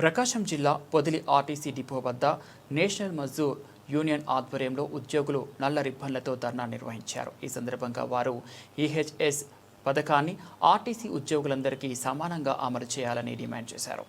ప్రకాశం జిల్లా Podili RTC depot వద్ద national Mazdoor union ఆధ్వర్యంలో ఉద్యోగులు నల్ల రిబ్బన్లతో ధర్నా నిర్వహించారు. ఈ సందర్భంగా వారు ఈహెచ్ఎస్ పథకాన్ని ఆర్టీసీ ఉద్యోగులందరికీ సమానంగా అమలు చేయాలని డిమాండ్ చేశారు.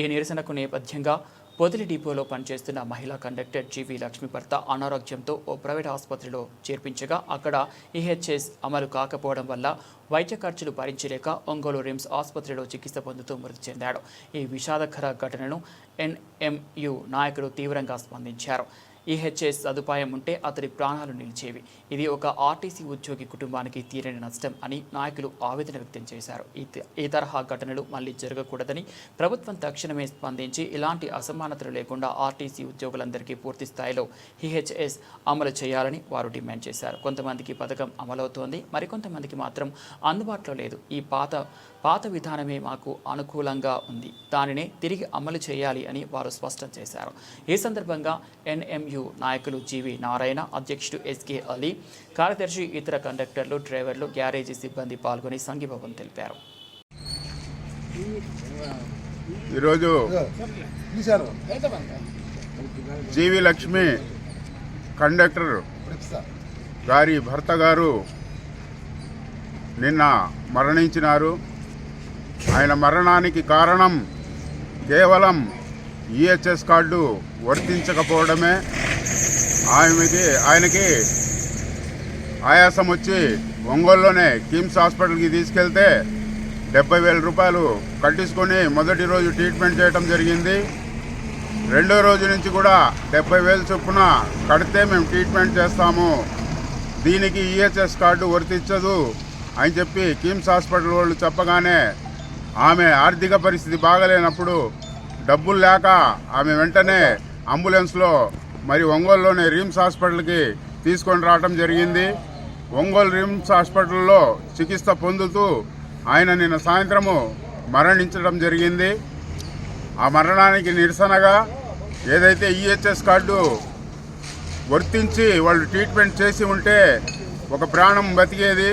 ఈ నిరసనకు నేపథ్యంగా పొదిలి డిపోలో పనిచేస్తున్న మహిళా కండక్టర్ జీవి లక్ష్మి భర్త అనారోగ్యంతో ఓ ప్రైవేట్ ఆసుపత్రిలో చేర్పించగా అక్కడ ఈహెచ్ఎస్ అమలు కాకపోవడం వల్ల వైద్య ఖర్చులు భరించలేక ఒంగోలు రిమ్స్ ఆసుపత్రిలో చికిత్స పొందుతూ మృతి చెందాడు. ఈ విషాదకర ఘటనను ఎన్ఎంయు నాయకుడు తీవ్రంగా స్పందించారు. ఈహెచ్ఎస్ సదుపాయం ఉంటే అతడి ప్రాణాలు నిలిచేవి. ఇది ఒక ఆర్టీసీ ఉద్యోగి కుటుంబానికి తీరని నష్టం అని నాయకులు ఆవేదన వ్యక్తం చేశారు. ఈ ఈ తరహా ఘటనలు మళ్ళీ జరగకూడదని ప్రభుత్వం తక్షణమే స్పందించి ఇలాంటి అసమానతలు లేకుండా ఆర్టీసీ ఉద్యోగులందరికీ పూర్తి స్థాయిలో ఈహెచ్ఎస్ అమలు చేయాలని వారు డిమాండ్ చేశారు. కొంతమందికి పథకం అమలవుతోంది. మరికొంతమందికి మాత్రం అందుబాటులో లేదు. ఈ పాత పాత విధానమే మాకు అనుకూలంగా ఉంది. దానినే తిరిగి అమలు చేయాలి అని వారు స్పష్టం చేశారు. ఈ సందర్భంగా ఎన్ఎంయు నాయకులు జీవి నారాయణ అధ్యక్షుడు ఎస్కే అలీ కార్యదర్శి ఇతర కండక్టర్లు డ్రైవర్లు గ్యారేజీ సిబ్బంది పాల్గొని సంఘీభావం తెలిపారు. ఈరోజు జీవి లక్ష్మి కండక్టర్ గారి భర్త గారు నిన్న మరణించినారు. ఆయన మరణానికి కారణం కేవలం ఈహెచ్ఎస్ కార్డు వర్తించకపోవడమే. ఆమెకి ఆయనకి ఆయాసం వచ్చి ఒంగోలులోనే కిమ్స్ హాస్పిటల్కి తీసుకెళ్తే డెబ్బై వేల రూపాయలు కట్టించుకొని మొదటి రోజు ట్రీట్మెంట్ చేయడం జరిగింది. రెండో రోజు నుంచి కూడా డెబ్బై వేలు చొప్పున కడితే మేము ట్రీట్మెంట్ చేస్తాము. దీనికి ఈహెచ్ఎస్ కార్డు వర్తించదు అని చెప్పి కిమ్స్ హాస్పిటల్ వాళ్ళు చెప్పగానే ఆమె ఆర్థిక పరిస్థితి బాగలేనప్పుడు డబ్బులు లేక ఆమె వెంటనే అంబులెన్స్లో మరి ఒంగోలులోని రిమ్స్ హాస్పిటల్కి తీసుకొని రావడం జరిగింది. ఒంగోలు రిమ్స్ హాస్పిటల్లో చికిత్స పొందుతూ ఆయన నిన్న సాయంత్రము మరణించడం జరిగింది. ఆ మరణానికి నిరసనగా ఏదైతే ఈహెచ్ఎస్ కార్డు వర్తించి వాళ్ళు ట్రీట్మెంట్ చేసి ఉంటే ఒక ప్రాణం బతికేది.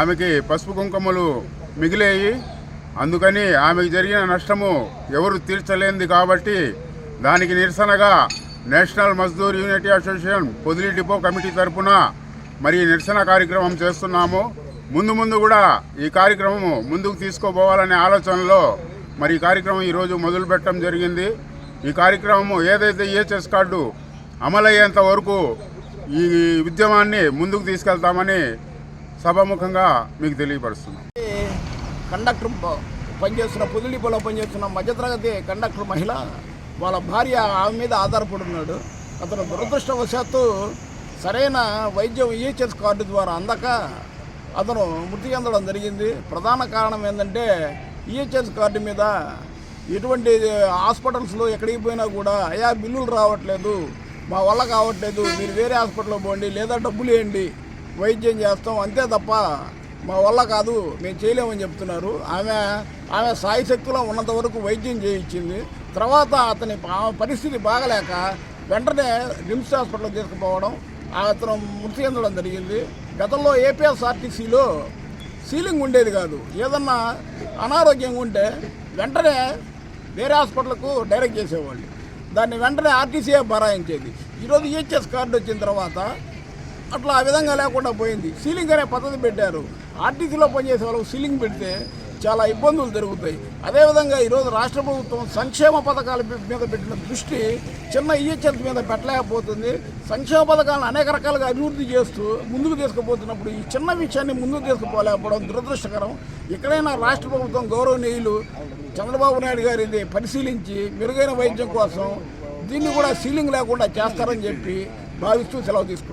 ఆమెకి పసుపు కుంకుమలు మిగిలేయి. అందుకని ఆమెకు జరిగిన నష్టము ఎవరు తీర్చలేనిది కాబట్టి దానికి నిరసనగా national Mazdoor unity association Podili depot committee తరఫున మరి నిరసన కార్యక్రమం చేస్తున్నాము. ముందు ముందు కూడా ఈ కార్యక్రమము ముందుకు తీసుకోపోవాలనే ఆలోచనలో మరి ఈ కార్యక్రమం ఈరోజు మొదలు పెట్టడం జరిగింది. ఈ కార్యక్రమము ఏదైతే ఈహెచ్ఎస్ కార్డు అమలయ్యేంత వరకు ఈ ఉద్యమాన్ని ముందుకు తీసుకెళ్తామని సభాముఖంగా మీకు తెలియపరుస్తున్నాం. కండక్టర్ పనిచేస్తున్న పొదుడిపోలో పనిచేస్తున్న మధ్యతరగతి కండక్టర్ మహిళ వాళ్ళ భార్య ఆమె మీద ఆధారపడి ఉన్నాడు అతను దురదృష్టవశాత్తు సరైన వైద్యం ఈహెచ్ఎస్ కార్డు ద్వారా అందక అతను మృతి చెందడం జరిగింది. ప్రధాన కారణం ఏంటంటే ఈహెచ్ఎస్ కార్డు మీద ఎటువంటి హాస్పిటల్స్లో ఎక్కడికి పోయినా కూడా అయా బిల్లులు రావట్లేదు మా వల్ల కావట్లేదు మీరు వేరే హాస్పిటల్లో పోండి లేదా డబ్బులు వేయండి వైద్యం చేస్తాం అంతే తప్ప మా వల్ల కాదు మేము చేయలేమని చెప్తున్నారు. ఆమె ఆమె సాయశక్తిలో ఉన్నంత వరకు వైద్యం చేయించింది. తర్వాత అతని ఆమె పరిస్థితి బాగలేక వెంటనే రిమ్స్ హాస్పిటల్ తీసుకుపోవడం అతను మృతి చెందడం జరిగింది. గతంలో ఏపీఎస్ఆర్టీసీలో సీలింగ్ ఉండేది కాదు. ఏదన్నా అనారోగ్యంగా ఉంటే వెంటనే వేరే హాస్పిటల్కు డైరెక్ట్ చేసేవాళ్ళు. దాన్ని వెంటనే ఆర్టీసీఏ బరాయించేది. ఈరోజు ఈహెచ్ఎస్ కార్డు వచ్చిన తర్వాత అట్లా ఆ విధంగా లేకుండా పోయింది. సీలింగ్ అనే పద్ధతి పెట్టారు. ఆర్టీసీలో పనిచేసే వాళ్ళకు సీలింగ్ పెడితే చాలా ఇబ్బందులు జరుగుతాయి. అదేవిధంగా ఈరోజు రాష్ట్ర ప్రభుత్వం సంక్షేమ పథకాల మీద పెట్టిన దృష్టి చిన్న ఈహెచ్ఎస్ మీద పెట్టలేకపోతుంది. సంక్షేమ పథకాలను అనేక రకాలుగా అభివృద్ధి చేస్తూ ముందుకు తీసుకుపోతున్నప్పుడు ఈ చిన్న విషయాన్ని ముందుకు తీసుకుపోలేకపోవడం దురదృష్టకరం. ఎక్కడైనా రాష్ట్ర ప్రభుత్వం గౌరవనీయులు చంద్రబాబు నాయుడు గారు ఇది పరిశీలించి మెరుగైన వైద్యం కోసం దీన్ని కూడా సీలింగ్ లేకుండా చేస్తారని చెప్పి భావిస్తూ సెలవు తీసుకుంటారు